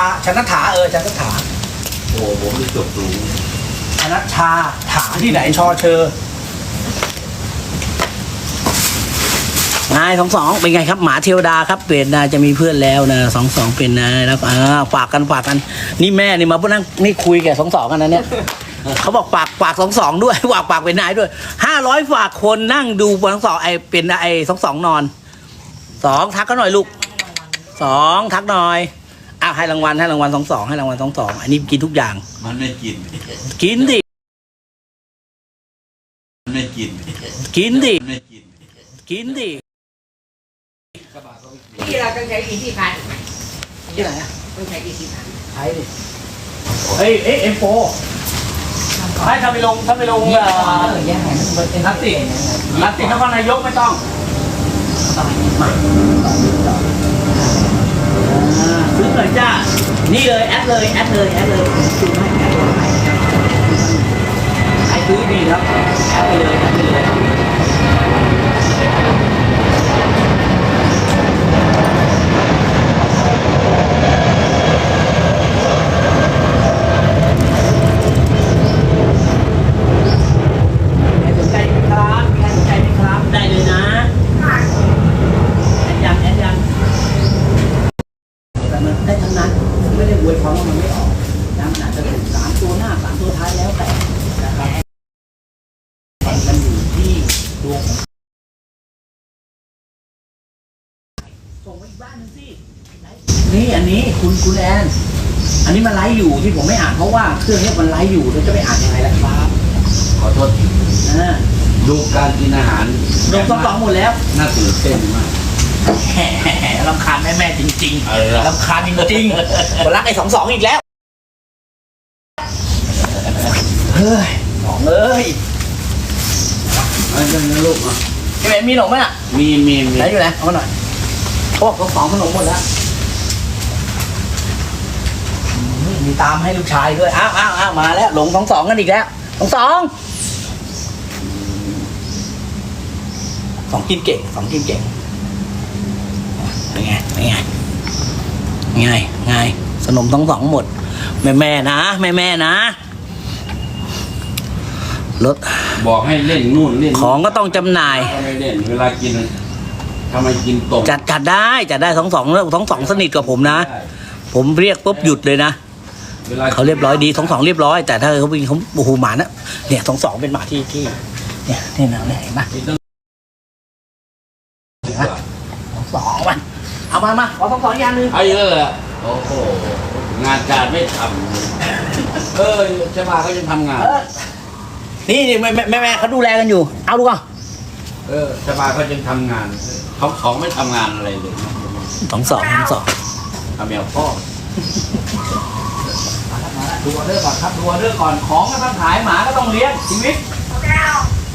าชนัฐาเออชนัฐาโอ้ผมนี่จบสูงชนัชชาถาที่ไหนชอเชอนายสองสองเป็นไงครับหมาเทวดาครับเปลี่ยนนาจะมีเพื่อนแล้วนะสองสองเป็นนายแล้วอ่าฝากกันฝากกัน นี่แม่นี่มาพวกนั่งนี่คุยกับสองสองกันนะเนี่ยเขาบอกฝากฝากสองสองด้วยฝากฝากเป็นนายด้วยห้าร้อยฝากคนนั่งดูบนสองสองไอเป็นไอสองสองนอนสองทักกันหน่อยลูกสองทักหน่อยอ้าว ให้รางวัลให้รางวัลสองสองให้รางวัลสองสองอันนี้กินทุกอย่าง มันไม่กิน กินดิมันไม่กิน กินดิมันไม่กิน กินดิที่เราต้องใช้อิทธิพันธ์ที่ไหนอะต้องใช้อิทธิพันธ์ใช้ดิเอ้ยเอ้ยเอ็มโฟให้ถ้าไปลงถ้าไปลงเอ่อแยกให้มันเป็นนักตินักตินครนายกไม่ต้องอ่าซื้อหน่อย จ้านี่เลยแอดเลยแอดเลยแอดเลยซื้อให้แอดเลยใครซื้อดีครับแอดไปเลยแอดไปเลยใครสนใจไหมครับใครสนใจไหมครับ ได้เลยนะแอดยังแอดยังแต่มันได้ทั้งนั้น ไม่ได้อวยความว่ามันไม่ออกนะมันอาจจะถูกสามตัวหน้าสามตัวท้ายแล้วแต่นะครับแต่มันอยู่ที่ ดวงของส่งไปอีกบ้านหนึงสินี่อันนี้คุณคุณแอน อันนี้มันไลฟ์อยู่ที่ผมไม่อ่านเพราะว่าเครื่องนี้มันไลฟ์อยู่แล้วจะไปอ่านยังไงล่ะครับขอโทษทีอ่าดูการกินอาหารลงสองสองหมดแล้วน่าตื่นเต้นมาก แหมรำคาญแม่แม่ๆจริงเออๆรำคาญจริงๆคนรักไอ้สองสองอีกแล้ว เฮ้ยสองเอ้ยเอันนั้นลูกอะพี่แม่มีหนมไหมอะมีมีมีไหนอยู่ไหนเอามาหน่อยเขาบอกสองสองขนมหมดแล้วอืมมีตามให้ลูกชายด้วยอ้าวอ้าวอ้าวมาแล้วหลงสองสองกันอีกแล้วสองสองสองกินเก่งสองกินเก่งเป็นไงเป็นไงง่ายง่ายสนมทั้งสองหมด แม่แม่ๆนะ แม่แม่ๆนะ รถบอกให้เล่นนู่นเล่นของก็ต้องจำหน่าย ก็ไม่เล่นเวลากินทำไมกินตรงจัดจัดได้จัดได้สองสองสองสองสนิทกับผมนะ ได้ผมเรียกปุ๊บหยุดเลยนะ วลเขาเรียบร้อยดีสองสองเรียบร้อย แต่ถ้าเขาวิ่งเขาโอ้โหหมานะเนี่ยสองสองเป็นหมาที่ที่เนี่ยนี่นะเนี่ยเห็นปะกินต้องสองสองมันเอามามาขอสองสองอีกอย่างหนึ่งเอาเยอะเลยโอ้โหงานการไม่ทำเออชะบาก็ยังทำงาน เออ นี่นี่แม่แม่แม่แม่เขาดูแลกันอยู่ เอาดูก่อนเออชะบาก็ยังทำงานเขาเขาไม่ทำงานอะไรเลยนะสองสองสองสองทำแมวพ่อดูออเดอร์ก่อนครับดูออเดอร์ก่อนของก็ต้องขายหมาก็ต้องเลี้ยงชีวิต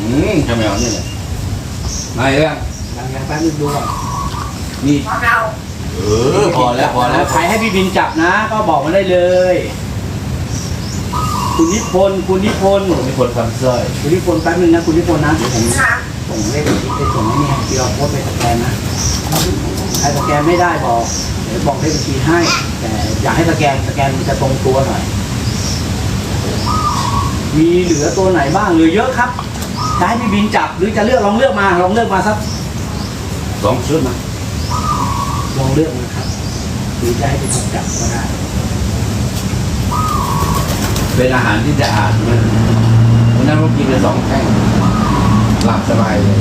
อืมทำแมวนี่แหละนายเรื่องยังยังแป๊บนึงดูก่อนนี่เออพอแล้วพอแล้วใครให้พี่บินจับนะ ก็บอกมาได้เลย คุณนิพนธ์คุณนิพนธ์มีคนทำสร้อยคุณนิพนธ์แป๊บนึงนะคุณนิพนธ์นะเดี๋ยวผมส่งเลขบัญชีไปส่งให้นี่ให้พี่เราโพสต์ไปสแกนนะใครสแกนไม่ได้บอกเดี๋ยวบอกเลขบัญชีให้ แต่อยากให้สแกนสแกนมันจะตรงตัวหน่อย มีเหลือตัวไหนบ้างเหลือเยอะครับจะให้พี่บินจับหรือจะเลือกลองเลือกมาลองเลือกมาสักสองชุดนะลองเลือกนะครับหรือจะให้เป็นคนจับก็ได้ เป็นอาหารที่จะอ่านมันวันนั้นผมกินไปสองแท่งหลับสบายเลย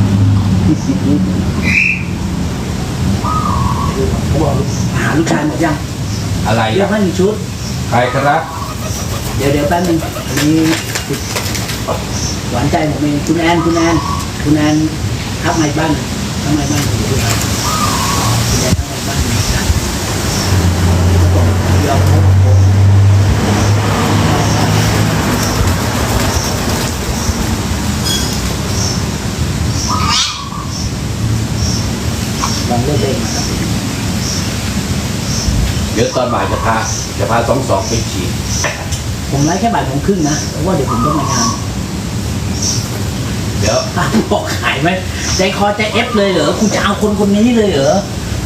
เขาบอกหาลูกชายหมดยังอะไรเลือกอะให้หนึ่งชุด ใครครับเดี๋ยวเดี๋ยวแป๊บนึงอันนี้หวานใจผมเองคุณแอนคุณแอนคุณแอนทักมาอีกบ้านหนึ่งทักมาอีกบ้านหนึ่งคุณแอนทักมาอีกบ้านหนึ่งนะเดี๋ยวผมผมลองเลือกเองนะครับ เดี๋ยวตอนบ่ายจะพาจะพาสองสองไปฉีดผมไลฟ์แค่บ่ายโมงครึ่งนะเพราะว่าเดี๋ยวผมต้องมางานเดี๋ยวอ้าวบอกขายไหมใจคอใจเอฟเลยเหรอคุณจะเอาคนคนนี้เลยเหรอ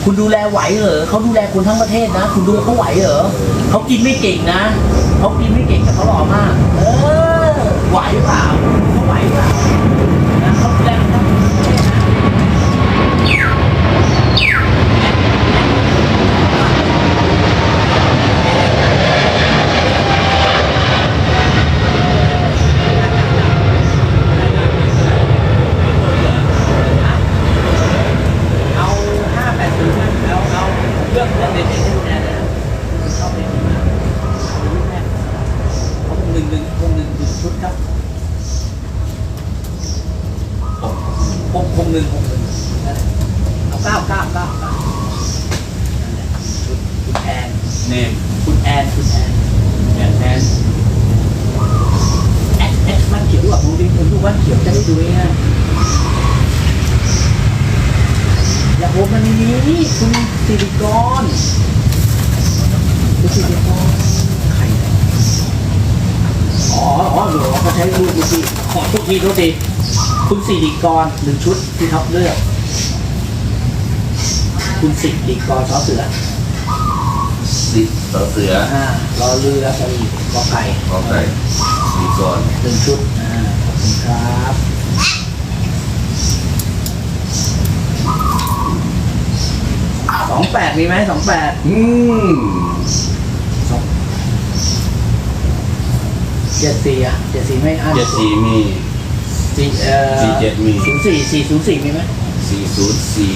คุณดูแลไหวเหรอเขาดูแลคนทั้งประเทศนะ คุณดูเขาไหวเหรอเขากินไม่เก่งนะเขากินไม่เก่งแต่เขาหล่อมาก เออไหวเปล่าเขาไหวเปล่านะเขาดูแลคนทั้งประเทศนะ เอาห้าแปดศูนย์เอาเอาเรื่องเรื่องเด็ดๆให้คุณแอนเลยนะชอบเด็ดมากเอาลูกแม่เอา หนึ่งหนึ่งคงหนึ่งหนึ่งชุดครับคงคงหนึ่งคงหนึ่งเอาเก้าเก้าเก้าเก้านั่นแหละชุดคุณแอนเนมคุณแอนคุณแอนแอนแอน แอนแอนมันเขียวอะผมดูผมดูว่าเขียวจะได้ดูง่ายๆอย่าโอมมันนี้คุณสิริกรคุณสิริกรใครเนี่ยอ๋ออ๋อหนูเขาใช้รูปดูสิขอ ทุกทีทุกทีคุณสิริกรหนึ่งชุดที่ท็อปเลือก คุณสิริกรสอเสือสิต่อเสืออ่ารอเรือสลีกอไก่ขอไก่สีกรหนึ่งชุดอ่าขอบคุณครับสองแปดมีไหมสองแปดอืมเจ็ดสี่อะเจ็ดสี่ไม่อันเจ็ดสี่มี สี่เอ่อสี่เจ็ดมีศูนย์สี่สี่ศูนย์สี่มีไหมสี่ศูนย์สี่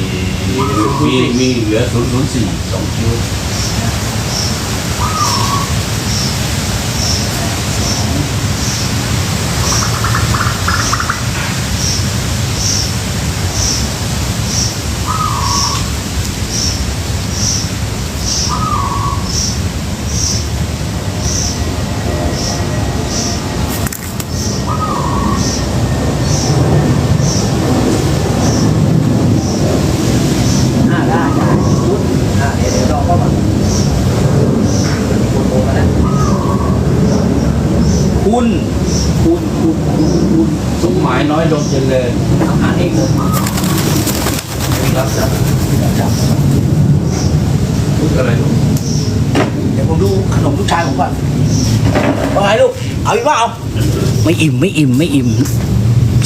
มีมีเหลือศูนย์ศูนย์สี่สองคิว อ่าได้ได้ชุดอ่าเดี๋ยวเดี๋ยวรอเข้ามาโทรมาแล้วคุณคุณคุณคุณคุณ สมหมายน้อย ดมเจริญเอาอ่านเองเลยนี่รับจับรับจับพูดอะไรลูกเดี๋ยวผมดูขนมลูกชายผมก่อนว่าไงลูก เอาอีกว่าเอา ไม่อิ่มไม่อิ่มไม่อิ่ม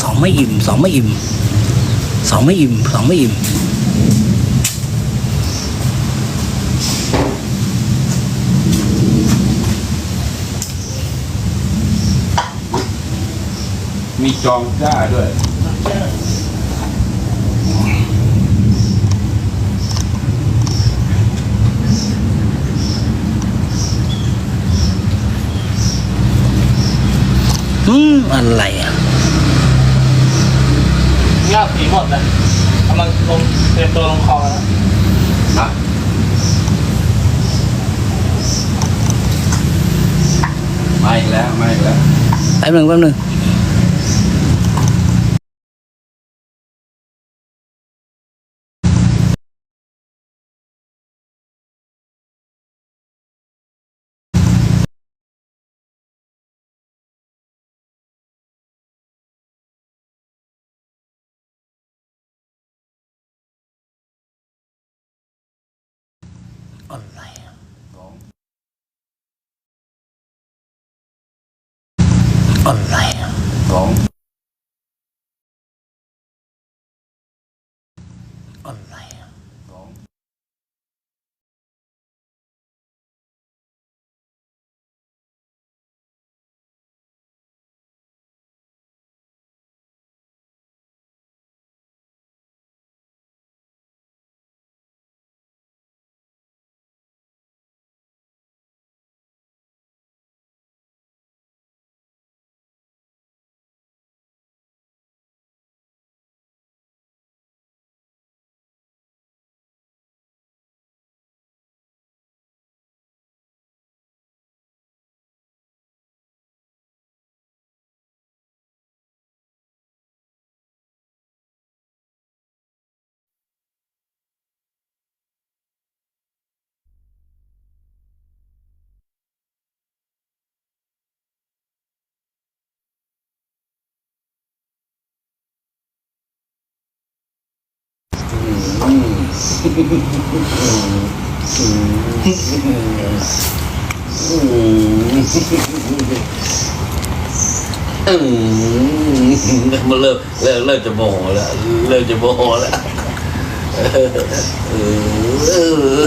สองไม่อิ่ม สองไม่อิ่ม สองไม่อิ่มสองไม่อิ่ม มีจองจ้าด้วย อืม อะไรอะเงาผีหมดเลยกำลังลงเตรียมตัวลงคอแล้วนะมาอีกแล้ว มาอีกแล้ว แป๊บหนึ่งแป๊บหนึ่ง อะไรอะสองอะไร มาเริ่มเริ่มเริ่มจะโมโหแล้วเริ่มจะโมโหแล้วเออ